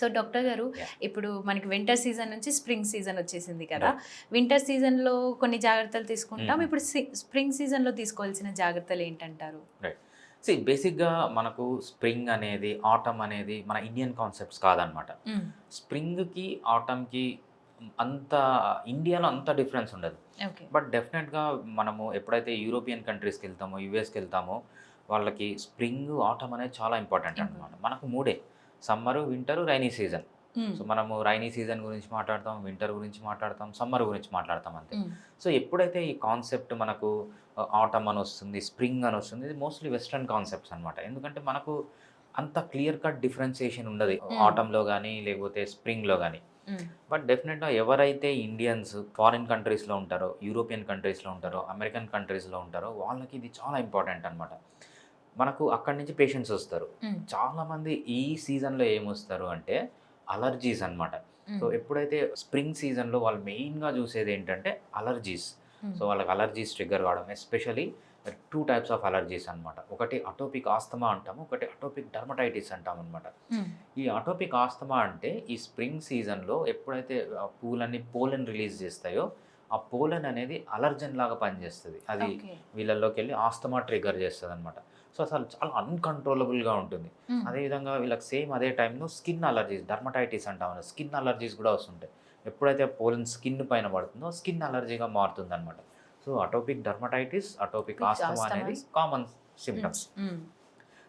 So doctor గారు. ఇప్పుడు మనకి వింటర్ సీజన్ నుంచి స్ప్రింగ్ సీజన్ వచ్చేసింది కదా. వింటర్ సీజన్లో కొన్ని జాగ్రత్తలు తీసుకుంటాం. ఇప్పుడు స్ప్రింగ్ సీజన్లో తీసుకోవాల్సిన జాగ్రత్తలు ఏంటంటారు? సి బేసిక్గా మనకు స్ప్రింగ్ అనేది ఆటమ్ అనేది మన ఇండియన్ కాన్సెప్ట్స్ కాదనమాట. స్ప్రింగ్కి ఆటమ్కి అంత ఇండియాలో అంత డిఫరెన్స్ ఉండదు. ఓకే. బట్ డెఫినెట్గా మనము ఎప్పుడైతే యూరోపియన్ కంట్రీస్కి వెళ్తామో యూఎస్కి వెళ్తామో వాళ్ళకి స్ప్రింగ్ ఆటమ్ అనేది చాలా ఇంపార్టెంట్ అనమాట మనకు మూడే. Summer winter rainy season. So మనము రైనీ సీజన్ గురించి మాట్లాడతాం వింటర్ గురించి మాట్లాడతాం సమ్మర్ గురించి మాట్లాడతాం అంతే. సో ఎప్పుడైతే ఈ కాన్సెప్ట్ మనకు ఆటమ్ అని వస్తుంది స్ప్రింగ్ అని వస్తుంది ఇది మోస్ట్లీ వెస్ట్రన్ కాన్సెప్ట్స్ అనమాట ఎందుకంటే మనకు అంత క్లియర్ కట్ డిఫరెన్సియేషన్ ఉండదు. ఆటంలో కానీ లేకపోతే స్ప్రింగ్లో కానీ బట్ డెఫినెట్గా ఎవరైతే ఇండియన్స్ ఫారిన్ కంట్రీస్లో ఉంటారో యూరోపియన్ కంట్రీస్లో ఉంటారో అమెరికన్ కంట్రీస్లో ఉంటారో వాళ్ళకి ఇది చాలా ఇంపార్టెంట్ అనమాట మనకు అక్కడి నుంచి పేషెంట్స్ వస్తారు. చాలామంది ఈ సీజన్లో ఏమొస్తారు అంటే అలర్జీస్ అన్నమాట. సో ఎప్పుడైతే స్ప్రింగ్ సీజన్లో వాళ్ళు మెయిన్గా చూసేది ఏంటంటే అలర్జీస్. సో వాళ్ళకి అలర్జీస్ ట్రిగ్గర్ కావడం especially two types of allergies అన్నమాట. ఒకటి అటోపిక్ ఆస్తమా అంటాము ఒకటి అటోపిక్ డర్మటైటిస్ అంటాం అనమాట ఈ అటోపిక్ ఆస్తమా అంటే ఈ స్ప్రింగ్ సీజన్లో ఎప్పుడైతే పూలన్నీ పోలన్ రిలీజ్ చేస్తాయో ఆ పోలన్ అనేది అలర్జన్ లాగా పనిచేస్తుంది. అది వీళ్ళల్లోకి వెళ్ళి ఆస్తమా ట్రిగ్గర్ చేస్తుంది అనమాట సో అసలు చాలా అన్కంట్రోలబుల్గా ఉంటుంది. అదేవిధంగా వీళ్ళకి సేమ్ అదే టైంలో స్కిన్ అలర్జీస్ డర్మటైటిస్ అంటాం స్కిన్ అలర్జీస్ కూడా వస్తుంటాయి. ఎప్పుడైతే పోలన్ స్కిన్ పైన పడుతుందో స్కిన్ అలర్జీగా మారుతుంది అనమాట so atopic dermatitis atopic asthma. అనేది కామన్ సిమ్టమ్స్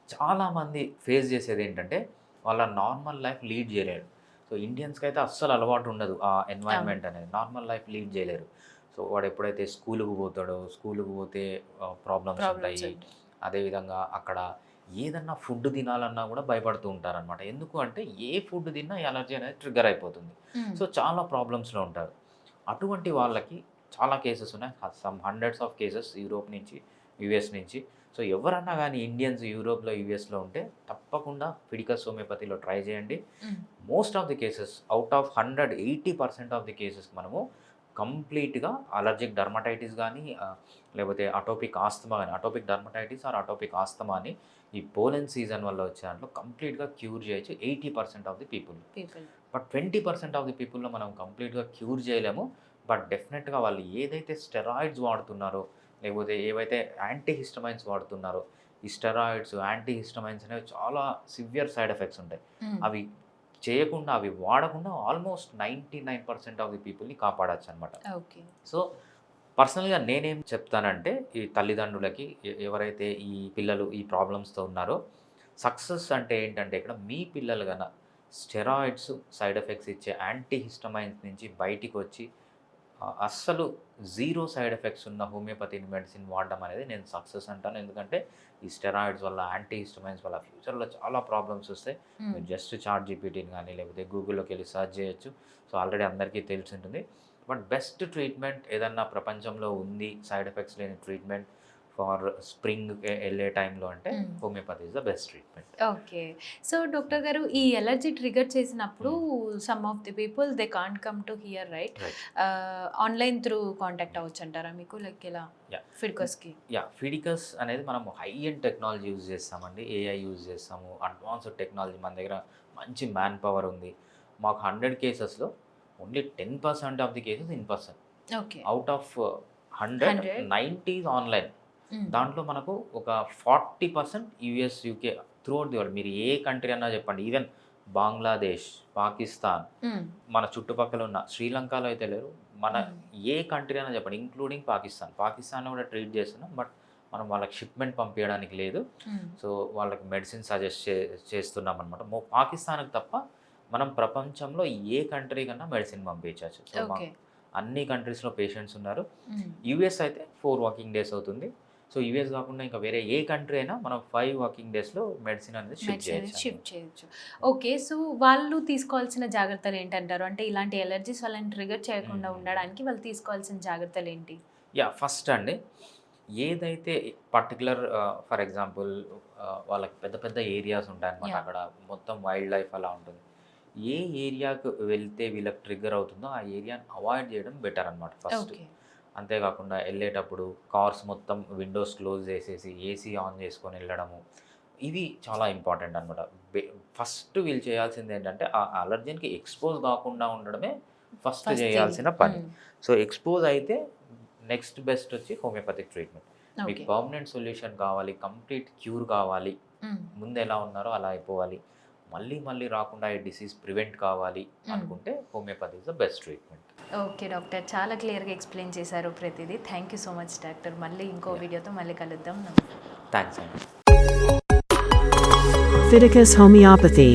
చాలామంది ఫేస్ చేసేది ఏంటంటే వాళ్ళ నార్మల్ లైఫ్ లీడ్ చేయలేరు. సో ఇండియన్స్కి అయితే అస్సలు అలవాటు ఉండదు ఆ ఎన్వైరన్మెంట్ అనేది నార్మల్ లైఫ్ లీడ్ చేయలేరు. సో వాడు ఎప్పుడైతే స్కూల్కి పోతాడో స్కూల్కి పోతే ప్రాబ్లమ్స్ ఉంటాయి. అదేవిధంగా అక్కడ ఏదన్నా ఫుడ్ తినాలన్నా కూడా భయపడుతూ ఉంటారనమాట ఎందుకు అంటే ఏ ఫుడ్ తిన్నా ఎలర్జీ అనేది ట్రిగ్గర్ అయిపోతుంది. సో చాలా ప్రాబ్లమ్స్లో ఉంటారు. అటువంటి వాళ్ళకి చాలా కేసెస్ ఉన్నాయి. Some hundreds of cases Europe నుంచి యుఎస్ నుంచి. సో ఎవరన్నా కానీ ఇండియన్స్ యూరోప్లో యుఎస్లో ఉంటే తప్పకుండా ఫిడికస్ హోమియోపతిలో ట్రై చేయండి. Most of the cases out of hundred eighty percent of the cases మనము కంప్లీట్గా అలర్జిక్ డర్మటైటిస్ కానీ లేకపోతే అటోపిక్ ఆస్తమా కానీ atopic dermatitis or atopic asthma అని ఈ పోలెన్ సీజన్ వల్ల వచ్చే దాంట్లో కంప్లీట్గా క్యూర్ చేయొచ్చు eighty percent of the people. People. But twenty percent of the పీపుల్లో మనం కంప్లీట్గా క్యూర్ చేయలేము. బట్ డెఫినెట్గా వాళ్ళు ఏదైతే స్టెరాయిడ్స్ వాడుతున్నారో లేకపోతే ఏవైతే యాంటీ హిస్టమైన్స్ వాడుతున్నారో ఈ స్టెరాయిడ్స్ యాంటీ హిస్టమైన్స్ అనేవి చాలా సివియర్ సైడ్ ఎఫెక్ట్స్ ఉంటాయి. అవి చేయకుండా అవి వాడకుండా almost ninety nine percent of the పీపుల్ని కాపాడచ్చు అనమాట ఓకే. సో పర్సనల్గా నేనేం చెప్తానంటే ఈ తల్లిదండ్రులకి ఎవరైతే ఈ పిల్లలు ఈ ప్రాబ్లమ్స్తో ఉన్నారో సక్సెస్ అంటే ఏంటంటే ఇక్కడ మీ పిల్లలు కన్నా స్టెరాయిడ్స్ సైడ్ ఎఫెక్ట్స్ ఇచ్చే యాంటీ హిస్టమైన్స్ నుంచి బయటికి వచ్చి అస్సలు జీరో సైడ్ ఎఫెక్ట్స్ ఉన్న హోమియోపతి మెడిసిన్ వాడడం అనేది నేను సక్సెస్ అంటాను. ఎందుకంటే ఈ స్టెరాయిడ్స్ వల్ల యాంటీ హిస్టమైన్స్ వల్ల ఫ్యూచర్లో చాలా ప్రాబ్లమ్స్ వస్తాయి. మీరు జస్ట్ చార్ట్ జీపీటీని కానీ లేకపోతే గూగుల్లోకి వెళ్ళి సెర్చ్ చేయొచ్చు. సో ఆల్రెడీ అందరికీ తెలిసి ఉంటుంది. బట్ బెస్ట్ ట్రీట్మెంట్ ఏదన్నా ప్రపంచంలో ఉంది సైడ్ ఎఫెక్ట్స్ లేని ట్రీట్మెంట్ ఫార్ స్ప్రింగ్ వెళ్ళే టైంలో అంటే. Homeopathy is the best treatment okay so doctor గారు ఈ ఎలర్జీ ట్రిగర్ చేసినప్పుడు some of the people they can't come to here right. Online through contact అవ్వచ్చు అంటారా మీకు? లైక్ ఇలా. ఫిడ్కోస్కి యా ఫిడికస్ అనేది మనం హై ఎండ్ టెక్నాలజీ యూజ్ చేస్తామండి ఏఐ యూజ్ చేస్తాము. అడ్వాన్స్డ్ టెక్నాలజీ మన దగ్గర మంచి మ్యాన్ పవర్ ఉంది. మాకు హండ్రెడ్ కేసెస్లో only ten percent of the cases in person okay out of hundred 100? Nineties online దాంట్లో మనకు ఒక forty percent US UK throughout the world. మీరు ఏ కంట్రీ అన్నా చెప్పండి. ఈవెన్ బంగ్లాదేశ్ పాకిస్తాన్ మన చుట్టుపక్కల ఉన్న శ్రీలంకలో అయితే లేరు. మన ఏ కంట్రీ అయినా చెప్పండి ఇంక్లూడింగ్ పాకిస్తాన్. పాకిస్తాన్ కూడా ట్రీట్ చేస్తున్నాం బట్ మనం వాళ్ళకి షిప్మెంట్ పంపించడానికి లేదు. సో వాళ్ళకి మెడిసిన్ సజెస్ట్ చే చేస్తున్నాం అనమాట పాకిస్తాన్కి తప్ప మనం ప్రపంచంలో ఏ కంట్రీ కన్నా మెడిసిన్ పంపించవచ్చు. సో అన్ని కంట్రీస్లో పేషెంట్స్ ఉన్నారు. యుఎస్ అయితే ఫోర్ వాకింగ్ డేస్ అవుతుంది. సో యుఎస్ కాకుండా ఇంకా వేరే ఏ కంట్రీ అయినా మనం ఫైవ్ వాకింగ్ డేస్లో మెడిసిన్ అనేది మెడిసిన్ చేయొచ్చు షిఫ్ట్ చేయొచ్చు. ఓకే సో వాళ్ళు తీసుకోవాల్సిన జాగ్రత్తలు ఏంటంటారు? అంటే ఇలాంటి ఎలర్జీస్ వాళ్ళని ట్రిగర్ చేయకుండా. ఉండడానికి వాళ్ళు తీసుకోవాల్సిన జాగ్రత్తలు ఏంటి? యా ఫస్ట్ అండి ఏదైతే పర్టికులర్ ఫర్ ఎగ్జాంపుల్ వాళ్ళకి పెద్ద పెద్ద ఏరియాస్ ఉంటాయన్నమాట. అక్కడ. మొత్తం వైల్డ్ లైఫ్ అలా ఉంటుంది. ఏ ఏరియాకు వెళ్తే వీళ్ళకి ట్రిగ్గర్ అవుతుందో ఆ ఏరియాని అవాయిడ్ చేయడం బెటర్ అనమాట ఫస్ట్ ఓకే అంతేకాకుండా వెళ్ళేటప్పుడు కార్స్ మొత్తం విండోస్ క్లోజ్ చేసేసి ఏసీ ఆన్ చేసుకొని వెళ్ళడము ఇది చాలా ఇంపార్టెంట్ అనమాట ఫస్ట్ వీళ్ళు చేయాల్సింది ఏంటంటే ఆ అలర్జీకి ఎక్స్పోజ్ కాకుండా ఉండడమే ఫస్ట్. చేయాల్సిన పని. సో ఎక్స్పోజ్ అయితే నెక్స్ట్ బెస్ట్ వచ్చి హోమియోపతిక్ ట్రీట్మెంట్ మీకు పర్మనెంట్ సొల్యూషన్ కావాలి కంప్లీట్ క్యూర్ కావాలి. ముందు ఎలా ఉన్నారో అలా అయిపోవాలి మళ్ళీ మళ్ళీ రాకుండా ఈ డిసీజ్ ప్రివెంట్ కావాలి. అనుకుంటే homeopathy is the best treatment okay doctor చాలా క్లియర్గా ఎక్స్ప్లెయిన్ చేశారు ప్రతిదీ thank you so much doctor మళ్ళీ ఇంకో. వీడియోతో మళ్ళీ కలుద్దాం థ్యాంక్స్ అండి Fiticus homeopathy.